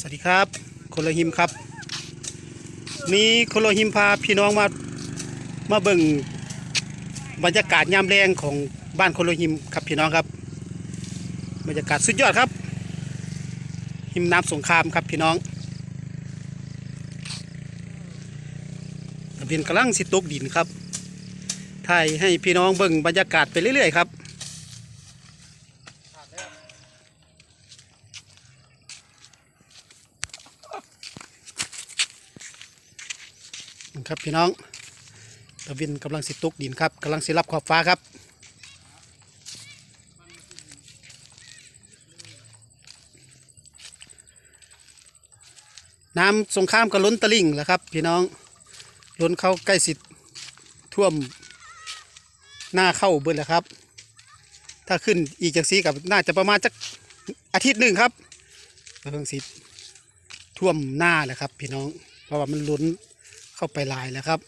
สวัสดีครับคนละหิมครับนี่คนละหิมพาพี่น้องมามาเบิ่งบรรยากาศยามแรงของบ้านคนละหิมครับพี่น้องครับบรรยากาศสุดยอดครับ หิมน้ำสงครามครับพี่น้องเป็นกำลังสิตกดินครับถ่ายให้พี่น้องเบิ่งบรรยากาศไปเรื่อยๆครับ ครับพี่น้องตะวินกำลังสิตุกดินครับกำลังสิรับขอบฟ้าครับน้ำสงครามก็ล้นตลิ่งแล้วครับ พี่น้องล้นเข้าใกล้สิทท่วมหน้าเข้าเบิดแล้วครับ ถ้าขึ้นอีกจากซีกับน่าจะประมาณจักอาทิตย์หนึ่งครับเพิ่งสิท่วมหน้าแหละครับ พี่น้องเพราะว่ามันล้น เข้าไปลายแล้วครับ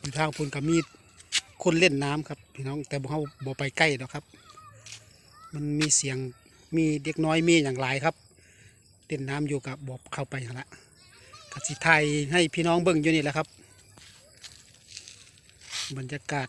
อยู่ทางพุ่นกับมีด คนเล่นน้ำครับพี่น้องแต่บ่เขาบ่ไปใกล้หรอกครับ มันมีเสียงมีเด็กน้อยมีอย่างไรครับเล่นน้ำอยู่กับบ่เข้าไปหั่นละกสิไทยให้พี่น้องเบิ่งอยู่นี่แหละครับ บรรยากาศ